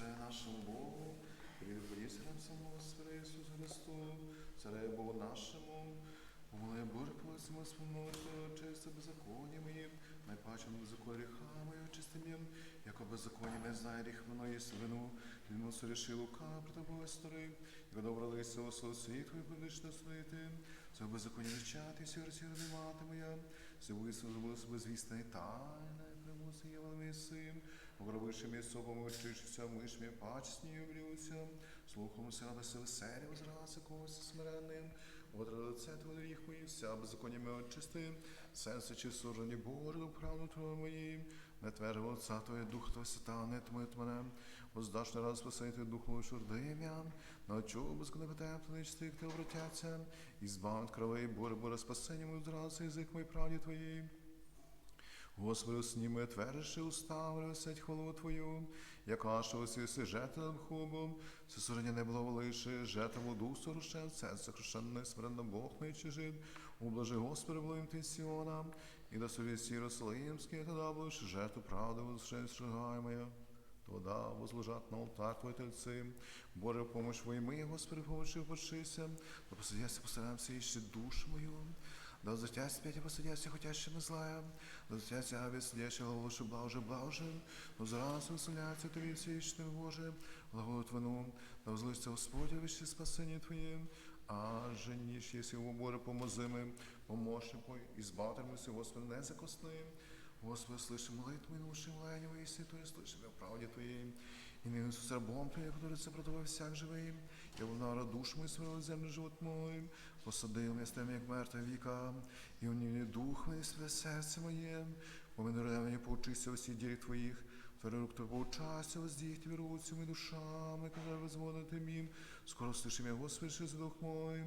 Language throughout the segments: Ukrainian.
Царе нашому Богу, нам самого Господа Ісусу Христу, Царе Богу нашому, Помилуй Боже, ми спомною, чисто беззаконня моїм, найпаче беззаконня гріха моєго чистим яко беззаконня не знає гріх мною свину, він соріши лука, при тобою старий, яко добро лися у світу і будеш наслити, це беззаконня вчати, серці мати моя, все вису себе звісне і тайне, примуси є велми сим, Огробивши мій собом, очищився, миш мій пачсні облюся, слухом се веселі, возраса когось смиренним, лице твоє гріх мої, вся беззаконнями очисти, серце чи сужені Боже, правду Твою моїм, не твери Отця Твоє, Дух Твой сатане, тмит мене, воздаш не раз спасити Дух мою шурдим'ям, навчу безконепетентний стих Ти обратяться, і збав від крови, Боже, Боже, спасення мою зрази, язик мій правді Твоїй. Господи, сніми твердиши уста, висять хвалу Твою, яка що усі жертвам хубом, все суження не було лише, жертвам дух сорушен, серце хрещенне, смиренно Бог не чижит, ублажи Господи, волим ти Сіона, і до совісті Єрусалимські, тоді будеш жертву правди, возшеншигай моя. Тода возложат на алтар Твой Тельцы. Боже, помощь во имя, Господи, помощи почися. Да посадяся, постараемся ищи душу мою. Да затясь опять и посадяся, хотящим и злая. Да затясь аве сидящий лучше блаже, блаже. Но зараз выселяется Тобі всеичным Боже. Благою Твоему, да возлися Господь, вещи спасение Твоим. А женишь, если его Боже, помозимым, помощник мой, избавтермся, Господи, не закосным. Господи, слышим молитву и наушим лаяние во Твоей, слышим о правде Твоей. И не Иисус рабом Твоим, который сопротивлял всяк живым. Я был народ душ мой, свой землю живот мой. Посадил местами, як мертве віка, і у ній дух мій све серце моє. Поминуре мені поучися усі ділі Твоїх, Твори рук Твоих поучася, воздіх Тебе руцями душами, казав возводити мім. Скоро слышим я, Господи, що дух мой.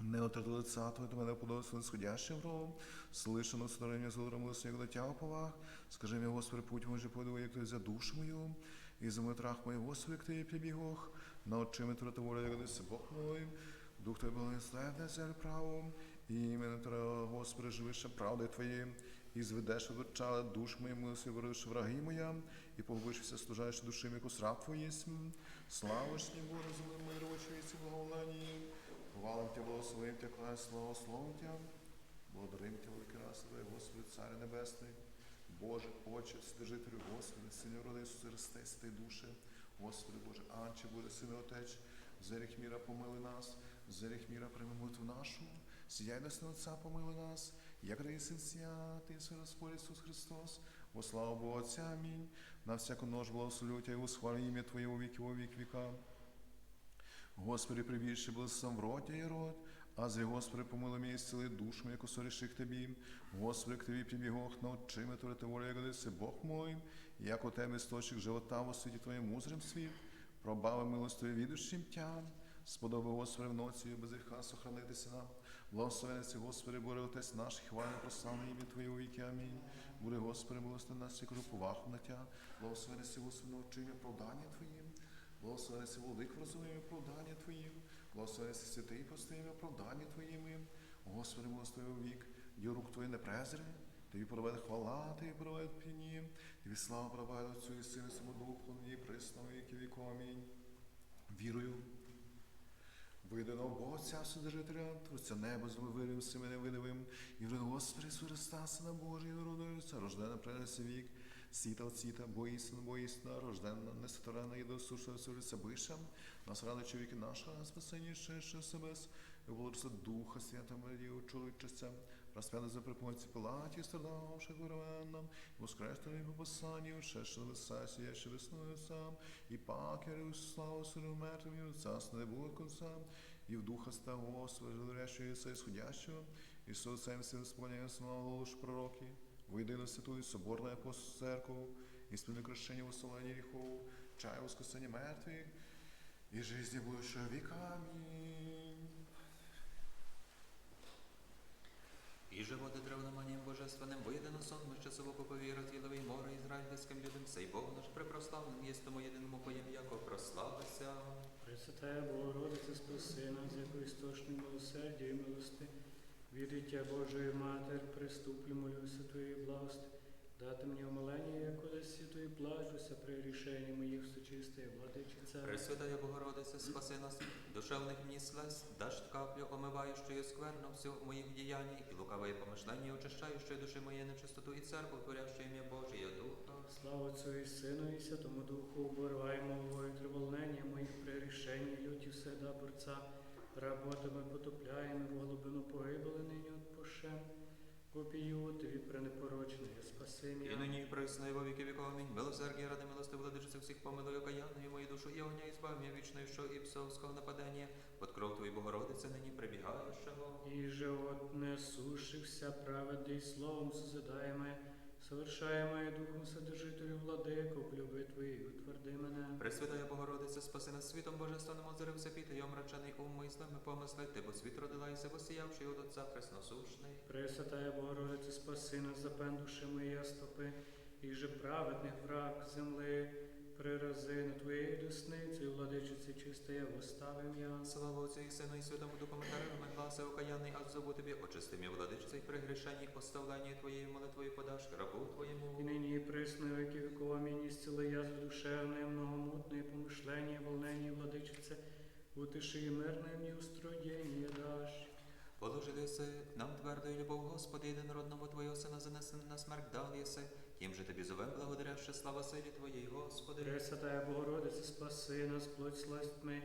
Не отрати лица Твоє до мене подослали сходящим ром, слышано створення злором як до тя оповах. Скажи мені, Господи, путь мой же подиву, як Ти за душу мою, і за мой трах мой, Господи, як Ти прибігох, на очиме Твоє воля, як десь Бог мой. Дух Твой благословен землю правом, і іменно Твоє, Господи, живише правди Твоєї, і зведеш від очала душ моїм, милості вориш враги моя, і погубишся, служаєш душі, яку сраб Твоє єсмь. Славишні Боже, за мир, очевидці, благоволені. Хвалим Тебя, благословим Тебя, класть слава, словом Тебя. Благодарим Тебя, великий раз, Твоє, Господи, Царю Небесний, Боже, Отче, Вседержителю, Господи, Сині роди Ісуса Христе, Душе, Господи Боже, Анче, Боже, Сине Отеч, за гріх міра помили нас, за гріх міра прийми молитву нашу, сіяй нас на Отця, помили нас, як дає Син святий, Син Господь Ісус Христос, во славу Богу Отця, Амінь, на всяку нож благословлю Тебя, і восхвалю ім'я Твоє у віки, у вік віка. Господи, прибільше були в роті і рот, а Господи, помилуй мені зціли душу, яку соріших Тобі. Господи, к Тобі прибігох, на очиме Творити волю, як одеси Бог мой, як у Тебе істочник живота во світі Твоєму мудрим світ, пробави милостою відущим тям, сподоби, Господи, в ноці і без гріха сохранитися нам. Благословенеться, Господи, Боже, Отець наш, хвально прославне ім'я Твоє у віки, амінь. Буде, Господи, милости нас, як поваху на Тя. Благословенеться, Господи, навчи оправдання Твоїм. Благословенися велик розуміємо оправдання Твоїм, благословенися святий постійне оправдання Твоїми. Господи, милостивий вік, діл рук Твої не презри, Тобі проведе хвала, Тобі проведе піні, Тобі слава проведе Отцю і Сину, і Святому Духу, і присно віки віку. Амінь. Вірую. Видано Бога Отця Вседержителя, Творця неба з вирим всіми невидимим, і вред Господи Христа, Сина Божий, народився, рождена принесе вік, світа от світа, бо істина, бо істина, рождена, несотворена, і досушна, суриця бишем, нас ради чоловіки нашого, спасення ще, ще себес, і Духа Свята Марія, чоловічця, розп'яли за припомці Пилаті, страдавши горевенном, і по посланню, ще що висасі, я ще весною сам, і пакери, славу сиру мертвим, і царство не було конца, і в Духа став Господи, говорящого Ісуса ісходящого, Ісусом син сповняє славу луж пророки, в єдину святую соборну апостольську церкву, і спільне крещення в усоленні гріхов, чай воскресення мертвих, і жизни будущего века. Амінь. І животи древноманієм божественним вийдено сон, ми часово повіра тіловий море ізраїльським людям, сей Бог наш препрославлений, є тому єдиному поєм, яко прославися. Пресвятая Богородице, спаси нас, як істочник милосердя і милости. Віддиття Божої Матер, приступлю, молюся Твоєї благости. Дати мені омилення, як одесі Твої плачуся при рішенні моїх всечистої Богородице. Пресвятая Богородице, спаси нас, душевних мені слез, даш каплю, омиваючою скверну всю моїх діянь, і лукаве помишлення, очищаючої душі моєї нечистоту, і церкву, творящої ім'я Божія Духа. Слава Отцю і Сину і Святому Духу, уборваємо вою треволнення моїх прегрішень, люті все всегда борца, работами потопляємо, в глибину погибели нині отпушем. Копію тобі пренепорочне, спаси І нині і во віки віков. Амінь. Милосердя, ради милости, владичице всіх помилуй, окаянної мою душу, і огня, і збав вічної, що і псовського нападення, под кров твої Богородице, нині прибігаючого. І живот не сушився, праведний словом созидаємо, совершаємо моє духом содержителю владику, люби твої, утверди мене. Пресвятая Богородице, спаси нас світом божественним, озарився піти, й омрачений ум мислами помисли, ти бо світ родилася, посіявши от Отця пресносушний. Пресвятая Богородице, спаси нас, запен душі мої стопи, і же праведних враг земли, прирази на твоєї десниці, владичиці чистая, воставим я. Слава Отцю і Сину і Святому Духу Материну, гласи окаянний, а зову тобі, очисти мій владичице, і пригрішені, оставлення твоєю молитвою подаш, рабу твоєму. І нині присно веки веков, амінь, ісцели язви душевне, многомутне помишлення, волнення, владичице, утиши і мирне мені устроєння даш. Положили се нам твердою любов, Господи, єдинородному Твого Сина, занесений на смерть дал єси, тим же тобі зовем благодаряще слава силі Твоєї, Господи. Пресвятая Богородице, спаси нас, плоть сластьми,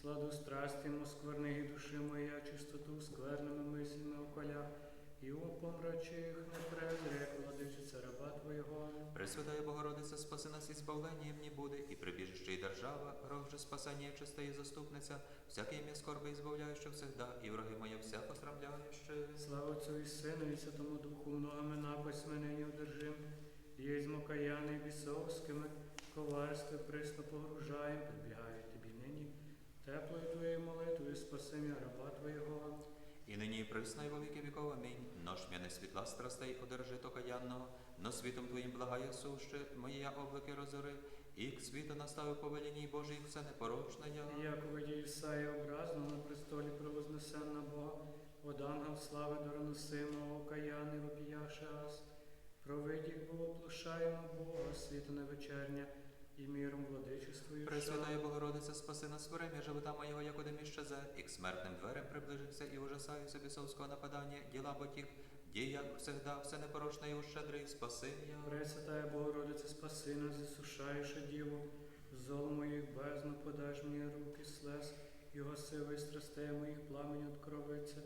сладу страсти, москверних і душі моя, чистоту скверними мислями околя, і у помрачих не презрек, владичице раба Твоєго. Пресвятая Богородице, спаси нас і збавлення мені буде, і прибіжище, і держава, рог же спасання чиста і заступниця, всяке ім'я скорби і збавляюще всегда, і враги моє вся пострамляюще. Слава Отцю і Сину, і Святому Духу, многими напасьми нині одержим, єзьм окаянний бісовськими, коварство присно погружаєм, прибігає тобі нині, теплою Твоєю молитвою спаси м'я раба Твоєго. І нині і присно, і во віки віков, амінь. Нож мене світла страстей одержи окаянного, но світом Твоїм благає суще, моя облаки розори, і к світу наставив повеліній Божий, все непорочне я. Як виді Ісаї образно на престолі провознесенна Бога, от ангел слави дороносимого, окаяний вопіяше ас. Провидіх бо оплошаємо Бога, світо невечерня, і міром владичествую. Пресвятая Богородице, спаси нас время живота моєго, як один іщезе, і к смертним дверям приближився, і ужасаюся бісовського нападання, діла бо тих, діях всегда, все непорочне і ущедрий, спаси я. Пресвятая Богородице, спаси нас, засушаєше Діву, зол моїх бездну подаж мені руки слез, його сили страстей моїх пламень откровиться,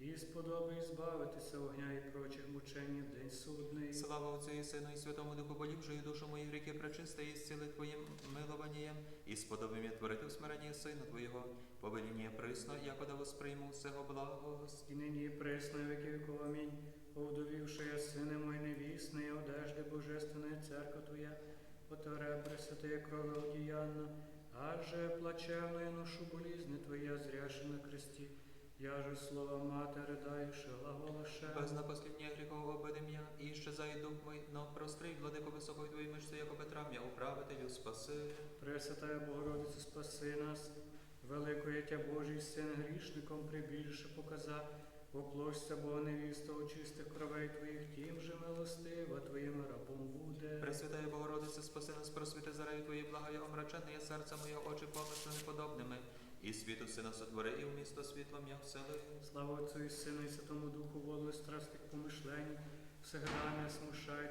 і сподоби збавитися огня і прочих мучень в день судний. Слава Отцю і Сину і Святому Духу, поліпшую душу мої гріхи пречисти і зціли Твоїм милованієм, і сподоби мені творити в смиренні Сина Твоєго, повеління присно, якода восприйму всього благого. І нині веки віков, амінь. Овдовівши я сине мой невісний, одежди божественної церква Твоя, оторе пресвятає крови одіянна, адже плачевною ношу болізни Твоя, зряши на кресті. Я же слова мати, ридаєш, глаголаше. Без на посліднє гріхов обидим я, і щезає дух мой, но прострій, владико високої твої мишці, як Петра, м'я управителю, спаси. Пресвятая Богородице, спаси нас, великої тя Божий син грішником прибільше показа, оплошся Бога невіста у чистих кровей Твоїх, тим же милостива Твоїм рабом буде. Пресвятая Богородице, спаси нас, просвіти заради Твої благає, омрачене є серце моє, очі помисли неподобними, і світу сина сотвори, і в місто світлом я всели. Слава Отцю і Сину і Святому Духу, воли страстних помишлень, всегда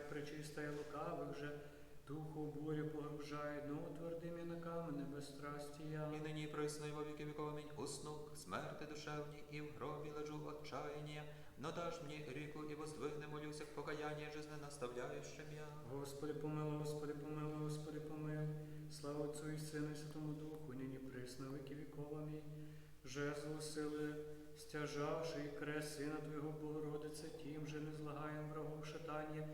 пречиста і лукавих же, духу бурю погружають, ну утверди мене на камені без страсті я. І нині присно, во віки віков, амінь. Уснув, смерти душевні, і в гробі лежу отчаяння, но даш мені ріку, і воздвигне молюся, покаяння жизни наставляючим я. Господи помилуй, Господи помилуй, Господи помилуй. Слава Отцю і Сину і Святому Духу, нині присно веки віков. Жезло сили, стяжавши і крест Сина Твого Богородице, тим же не злагаєм врагов шатання,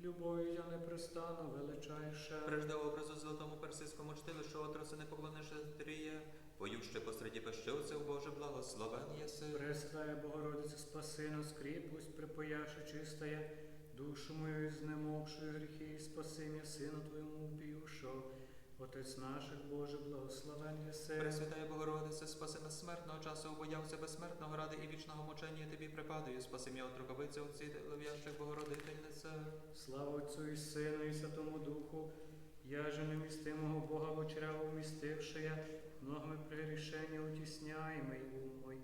любов'ю я непрестанно величайше. Прежде образу золотому персидському чтивищу отраси не поклониш тріє, поющи посереді пещивців, Боже, благословен єси. Пресвятая Богородице, спаси нас, кріпость, припаяши чистая, душу мою знемогшую гріхи, і спаси м'я Сину Твоєму піюшо. Отець наших, Боже, благословен єси. Пресвятає Богородице, спаси нас смертного часу, убоявся безсмертного ради і вічного мучення тобі припадаю. Спаси м'я от рукавиці отці лов'ящих Богородительнице. Слава Отцю і Сину, і Святому Духу. Я же немістимого Бога в очеря вмістивши я, ногами пригрішення утісняємо, і умой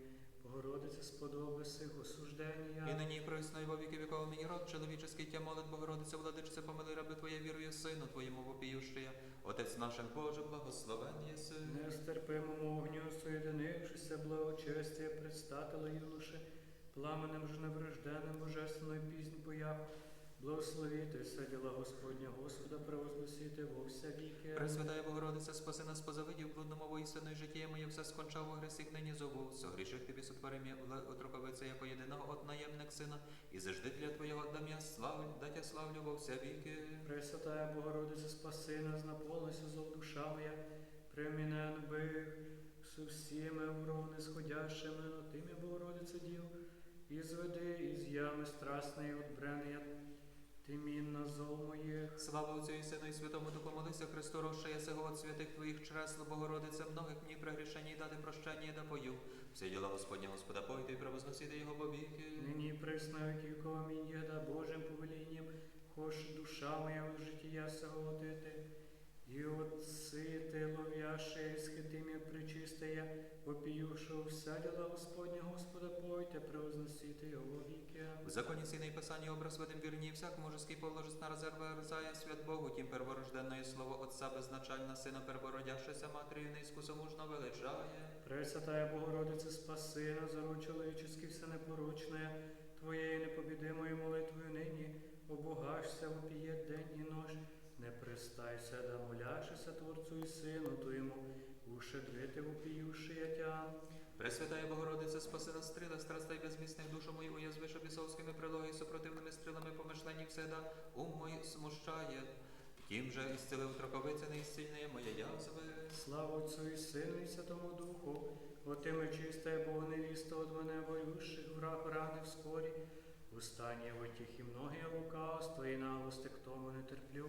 сподоби сих осуждення. І нині присно і во віки віков мені род чоловіческий тя молит Богородице, владичице, помили раби Твоє вірою, Сину Твоєму вопіющия. Отець наших Боже, благословен єси. Нестерпимому огню соєдинившися, благочестя предстателя юноше, пламенем ж неврожденним божественною піснь появ. Благословіте все діла Господня, Господа превозносите во вся віки. Пресвятая Богородице, спаси нас позавидів блудному воїстину і життя моє все скончав у гресіх нині зову. Согріших тобі сотворим отроковице, як єдиного от наємник сина, і завжди для Твоєго дам я славлю, датя славлю во вся віки. Пресвятая Богородице, спаси нас, наповнися зол душа моя, премінен бих, со всіми вровни сходящими, но тими Богородице дів, і зведи із ями страсної от брения, тимін на зол моїх. Слава Отцю і Сину і Святому Духу, молися Христу, розшає сего от святих Твоїх чресло, Богородице, многих днів прегрішені дати прощення да пою. Всі діла Господня Господа пойте і превозносити Його во віки. Нині присно віків амінь, єда Божим повелінням, хоч душа моя в життя сего отити. І отсити лов'яше з хитим'я причистая, вопіюши вся діла Господня, Господа пойте, превозносити його віки. В законі сіна і писанні образ ведем вірні, всяк мужеский положить на резерви рзає свят Богу, тім перворожденне слово Отца безначальна сина первородящася матерію неіскусомужно величає. Пресвятая Богородице, спаси нас, зару чоловіческий все непорочне, Твоєю непобідимою молитвою нині, обогашся вопіє день і нож, не пристайся, да моляшися Творцю і Сину Твоєму, ушедрити вопіюши я тя. Пресвятая Богородице, спаси нас стріла, страстай безмісних душу мою, уязвиша бісовськими прилоги і супротивними стрілами помишлені вседа, ум мой смущає. Тім же ісцелив троковиця неісцільне моє язви. Слава Отцю і Сину і Святому Духу, отиме чистая Бога невіста от мене воюших, враг рани вскорі. Устання в тихі многі лукавства і наглости к тому не терплю.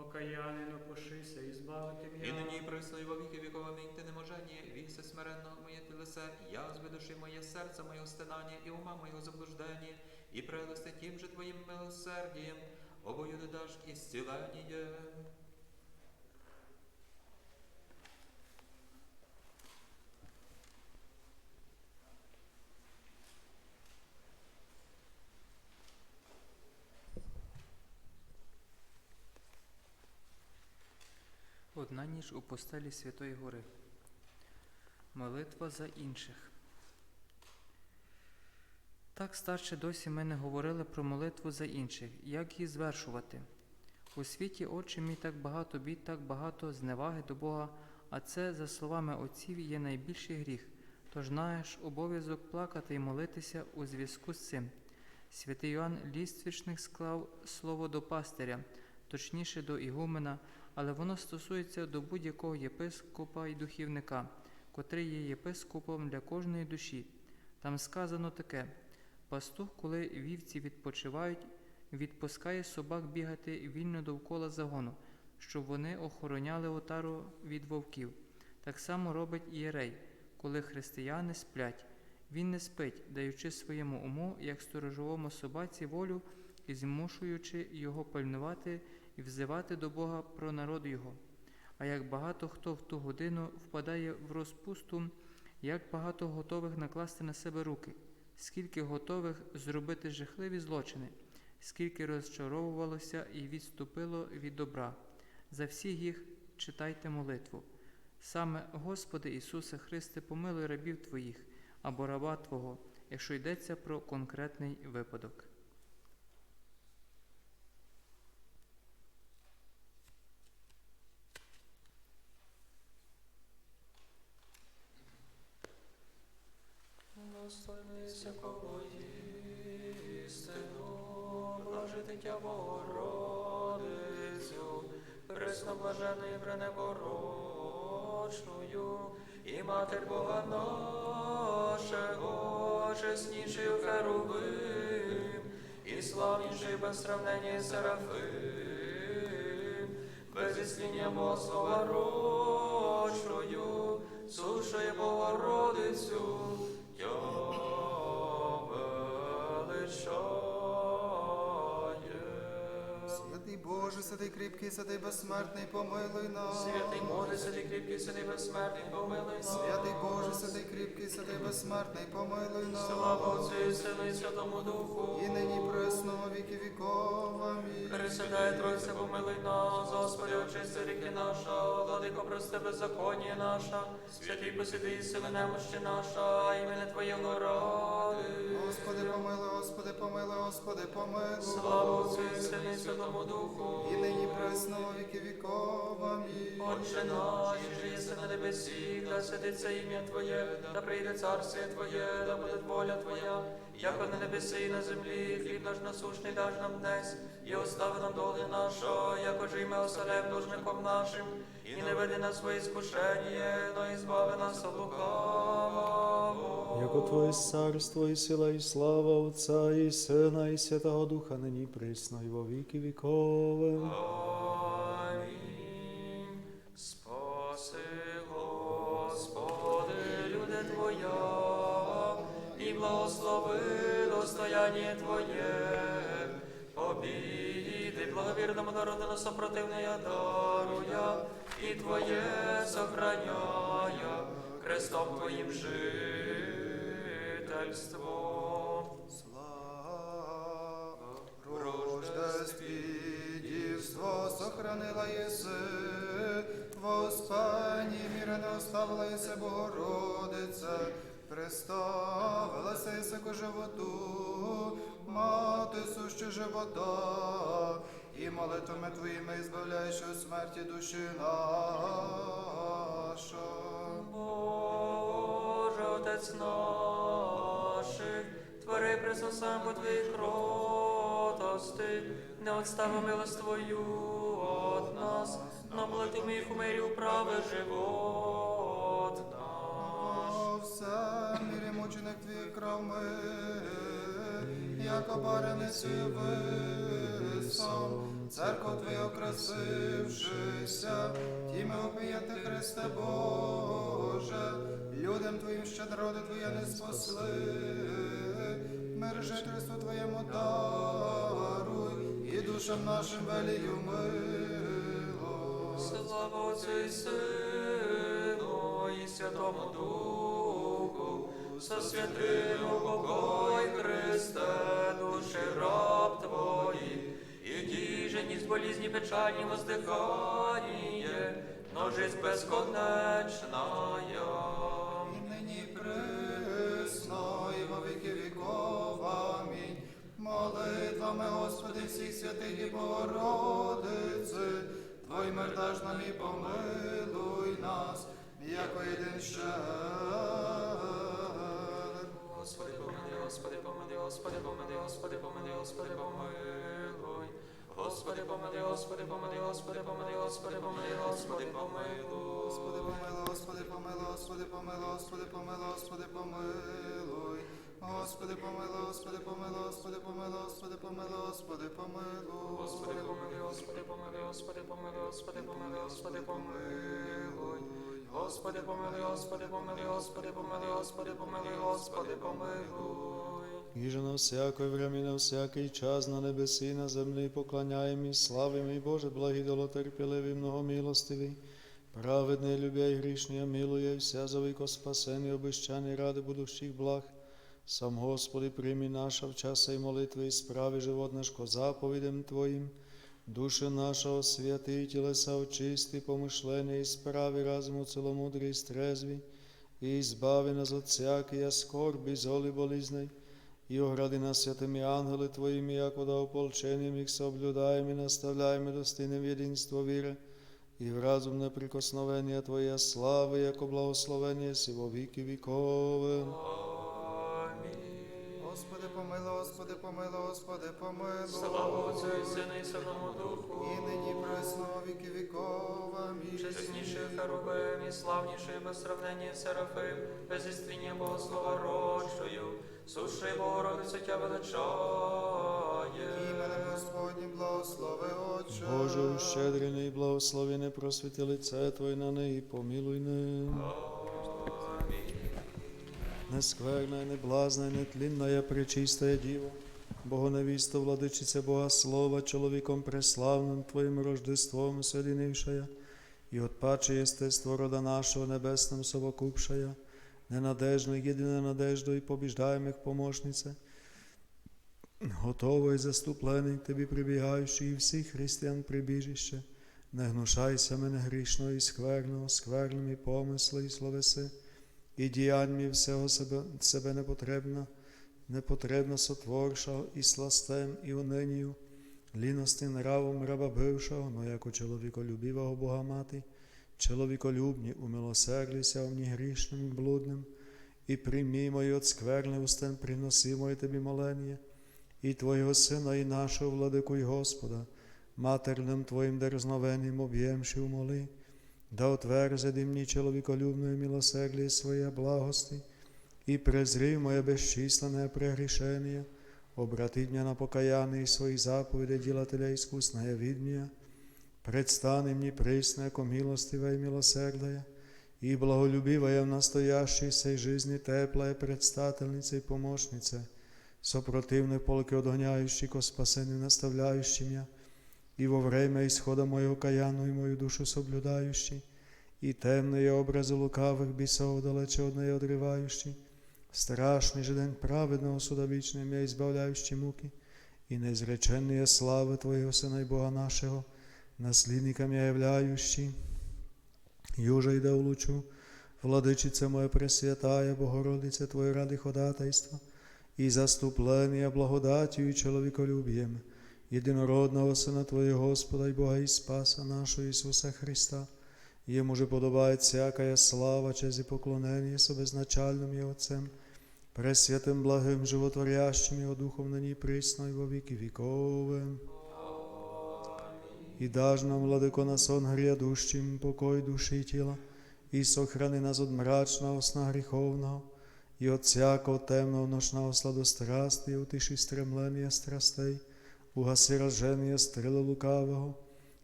Окаянину пошися і збавити І нині присної во віки віков, амінь, ти неможені, вісе смиренно моє тілесе, язви душі моє, серце моє стенання, і ума моєго заблуждення, і прелести тим же твоїм милосердієм, обою додаш і зцілення. Одна ніч у постелі Святої Гори. Молитва за інших. Так старше досі ми не говорили про молитву за інших, як її звершувати. У світі, Отче мій, так багато бід, так багато зневаги до Бога, а це, за словами отців, є найбільший гріх. Тож наш обов'язок плакати і молитися у зв'язку з цим. Святий Йоанн Ліствічник склав слово до пастиря, точніше до ігумена, але воно стосується до будь-якого єпископа і духівника, котрий є єпископом для кожної душі. Там сказано таке: пастух, коли вівці відпочивають, відпускає собак бігати вільно довкола загону, щоб вони охороняли отару від вовків. Так само робить ієрей, коли християни сплять. Він не спить, даючи своєму уму, як сторожовому собаці волю і змушуючи його пильнувати і взивати до Бога про народ його. А як багато хто в ту годину впадає в розпусту, як багато готових накласти на себе руки, скільки готових зробити жахливі злочини, скільки розчаровувалося і відступило від добра. За всіх їх читайте молитву. Саме, Господи Ісусе Христе, помилуй рабів Твоїх або раба Твого, якщо йдеться про конкретний випадок. Достойнися кого істину, блажитиття Богородицю, пресноблаженою пренепорочною, і Матер Бога нашого, чеснішою Херувим, і славніший без сравнення Серафим, без ісління Богослова рочною, сушає Богородицю, Боже, святий кріпкий, святий безсмертний, помилуй нас. Святий Боже, святий кріпкий, святий безсмертний, помилуй нас. Святий Боже, святий кріпкий, святий безсмертний, помилуй нас. Слава Отцю і Сину і Святому Духу. І нині пресно віки віков. Амінь. Присядай, Тройця, помилуй нас, Господи, очисти ріки наша, владико, прости беззаконня наша, святий посиди і сили немощі наша, імені Твоєго ради. Господи, помилуй, Господи, помилуй, Господи, помилуй. Слава Отцю і Сину і Святому Духу. І нині пресновіки віков. Амінь. Отче наш, що на небесі, да святиться ім'я Твоє, да прийде царствие Твоє, да буде воля Твоя, як на небесі і на землі, хліб наш насушний даж нам днес, і остави нам доли наша, як і ми осалем должником нашим, і не веди нас своє скушення, но і збави нас от лукавого. Яко Твоє царство і сила, і слава Отця, і Сина, і Святого Духа, нині присно, і во віки вікове. Амінь. Спаси, Господи, люди Твоя, благослови достояние Твоє. Обіди благовірному народу на сопротивне даруя, і Твоє сохраняя, крестом Твоїм жительство. Слава рождестві, дівство сохранила єси, Воспані міра не оставила єси Богородиця, приставилася єси животу, мати суща живота, і молитвами Твоїми збавляєш у смерті душі наша. Боже, Отець наших, твори пресно сам по Твоїй кротости, не отстави милость Твою от нас, но молитву їх у мирі управи живот наш. О, все мірі мученик твій кроми, яко барениці висом, церкву твою окрасившися, тіми опіяти Христе Боже, людям твоїм щедроди Твоє не спасли, мир жительству Твоєму даруй, і душам нашим велію мило. Слава Отцю і Сину і Святому Духу, со святим упокой Христе, душі раб Твої, і діжені з болізні печальні воздихання, но жизнь безконечная. І нині присно, во віки віков. Амінь. Молитвами, Господи, всіх святих і Богородиці, Твой мир даж нам і помилуй нас, яко єдин щедр. Господи, помилуй, Господи, помилуй, Господи, помилуй, Господи, помилуй, Господи, помилуй. Господи, помилуй, Господи, помилуй, Господи, помилуй, Господи, помилуй. Господи, помилуй, Господи, помилуй, Господи, помилуй, Господи, помилуй, Господи, помилуй. Господи, помилуй, Господи, помилуй, Господи, помилуй, Господи, помилуй, Господи, помилуй. Господи, помилуй, Господи, помилуй, Господи, помилуй, Господи, помилуй, Господи, помилуй. Господи, помилуй, Господи, помилуй, Господи, помилуй, Господи, помилуй, Господи, помилуй. І же на всякое время, на всякий час на небесі на землі поклоняємо і славимо, і Боже, благий долотерпеливий, многомилостивий, праведний, любя і грішний, милує, вся завико спасений, обещаний ради будущих благ. Сам Господи, прийми наша в часа і молитви, і справи живот наш ко заповідям Твоїм. Душа наша освяти, і тілеса очисти, помишлення і справи разуму целомудрі і стрезві, і збави нас от всякої скорби, золи болізnej, і огради нас святими ангели Твоїми, як вода ополченням їх соблюдаємо і наставляємо достойним в єдинство віри, і в разум прикосновення Твоя слави, як благословення сі во віки Господи, помилуй, Господи, помилуй. Слава Отцю і Сину і Святому Духу. І нині пресно віки віков. Амінь. Чесніший Херувим і славніший без сравнення Серафим, без істиння Богослова рочою, суши Богородицю Тя величає. Іменем Господнім благослови Отче. Боже, ущедрений і благословене просвіти лице Твоє на неї, помилуй не. Нескверна, неблазна, нетлінна, пречистая Діва, Богоневіста, владичиця Бога Слова, чоловіком преславним Твоїм рождеством соединившая, і отпаче єстество рода нашого небесним совокупшая, ненадежно, єдина надежду і побіждаємих помощниця, готово і заступлений Тобі прибігаючий, і всіх християн прибіжище, не гнушайся мене грішного і скверного, скверними помисли і словеси, і діяннями всього себе, себе непотребно, непотребно сотворшого і сластем, і унинію, ліності нравом раба бившого, но яко чоловіколюбивого Бога мати, чоловіколюбні, умилосердися мені грішним і блудним, і приймі мої от скверне устен приносимо тобі молення, і Твого Сина, і нашого владику і Господа, матерним Твоїм дерзновенним об'ємши умоли, да отверзе мені чоловіколюбної милосердя своє благости, і презри моє безчисленне прегрішення, обратить меня на покаяние своих заповедей делателя искусное видмия, предстани мне пресно, яко милостивая и милосердая, и благолюбивая в настоящей сей жизни теплая предстательница и помощница, сопротивных полки отгоняющий ко спасению наставляющий меня, и во время исхода моего каяну и мою душу соблюдающий, и темные образы лукавых бесов далече от неї одрывающий, страшний же день праведного суда вічного м'я избавляющий муки, и неизреченные славы Твоего Сына и Бога нашего, наследником я являющий, юже йде в лучу, владичице моя Пресвятая, Богородице Твоє ради ходатайства, і заступлення благодатію і чоловіколюбієм, єдинородного Сина Твоєго Господа і Бога і Спаса нашого Ісуса Христа, Йому же подобает всякая слава, честь и поклонение со безначальным и Отцем, пресвятым благим, животворящим Его Духом ныне и присно и во веки вековым. И даж нам, владыко, на сон грядущим, покой души и тела, и сохрани нас от мрачного сна греховного, и от всякого темного ночного сладострастия, и утиши стремления страстей, угаси разжение стрела лукавого,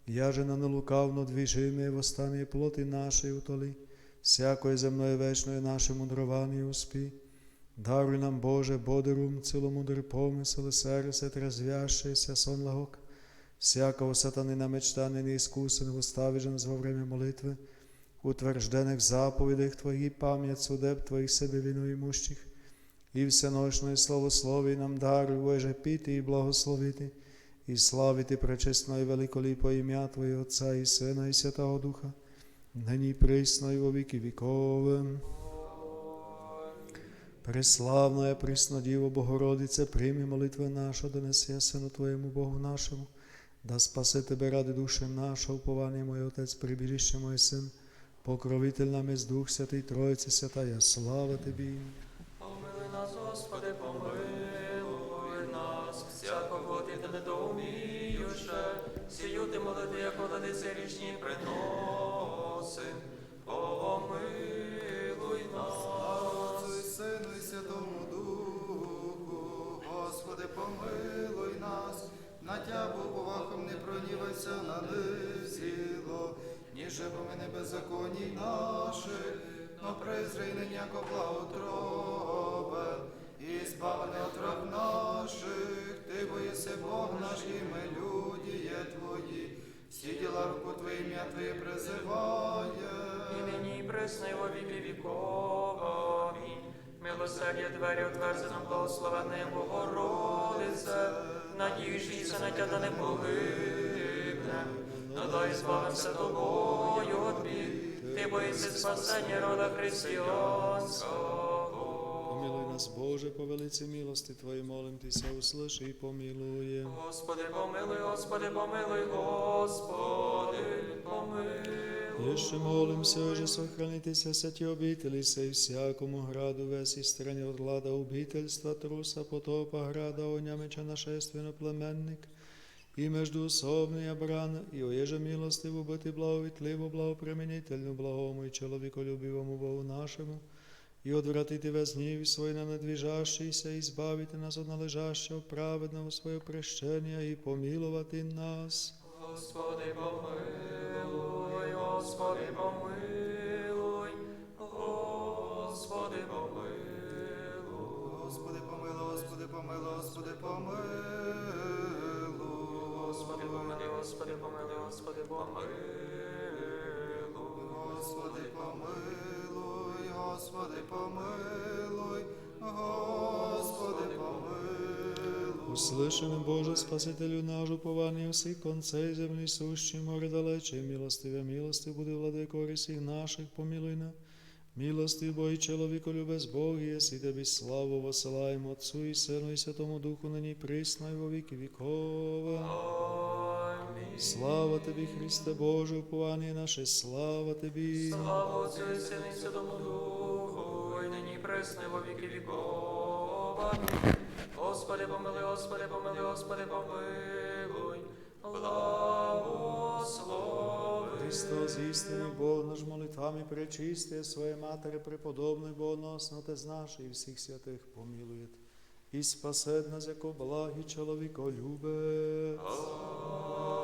я же на нелукавно движимые восстание плоти нашей утоли, всякое земное вечное наше мудрование успи. Даруй нам, Боже, бодрум, ціломудрий помисел, серце трезвящееся, сон лагок, всякого сатани на мечтане неискусен, уставижен во время молитвы, утвержденных заповедях Твоих, память судеб Твоих себе виноимущих, и всеночное словословие нам даруй, Боже, піти і благословити, і славити пречесно і великоліпо ім'я Твоє Отця і Сина, і Святого Духа, і присно і во віки віковим. Преславная Преснодіво Богородице, прийми молитви нашу, донеси Сину Твоєму Богу нашому, да спаси Тебе ради душі нашого, уповання моє Отець, прибіжище моє Син, покровитель нам із Дух Святий, Троїця Святая, слава Тобі. Ти та недоуміюще, сію ти молитви, як подадися річні приносим. Помилуй нас. Сину і Святому Духу, Господи, помилуй нас, на тябу повахом не пронівайся на низіло, ніже помини беззаконій наших, но презрий ніяко благотробе, і збавлений от враг наших, боїся Бог наш, люди є Твої, всі діла руку призиває. І нині і присно, і во віки віков. Амінь. Милосердя двері отверзи нам благословенне Богородице, надіючися на тя да не погибне. Надай збавимся тобою бід, ти боїшся спасення рода християнського. Нас, Боже, по велиці милости Твоїй, молим Тися, услыши і помилує. Господи, помилуй, Господи, помилуй, Господи, помилуй. Еще молимся, же сохранитеся сети обители сей всякому граду весь и стране от глада убительства, труса, потопа, града, огня, меча, нашественно племенник, и междуусобный обран, и оеже милостиву бути благовітливо, благоприменительну, благому и человеколюбивому Богу нашему, и отвратите вознів свой на надвижащийся, и избавите нас от належащего праведного свое прощения и помиловати нас. Господи, помилуй, Господи, помилуй, Господи, помилуй, Господи, помилуй, Господи, помилуй, Господи, помилуй, Господи, помилуй, Господи, помилуй, Господи, помилуй, Господи, помилуй. Господи, помилуй. Господи, помилуй. Услышане, Боже, Спасителю наш, уповання всіх концей землі сущі, море далече, милостиве, милости буде владико всіх наших, помилуй на. Милости Бо і чоловіко любез Бог, єси тобі славу посилаємо Отцу і Сину і Святому Духу, нині і присно і во віки вікова. Амінь. Слава тобі, Христе Боже, уповання наше, слава тобі. Слава Отцю і Сину і Святому Духу, присно, і во віки віков. Господи, помилуй, Господи, помилуй, Господи, помилуй. Благослови. Христос, істинний Бог наш молитвами пречистия своє Матері преподобної Богоносно Отець наш і всіх святих помилує. І спасет нас, яко благий чоловіколюбець. Прийми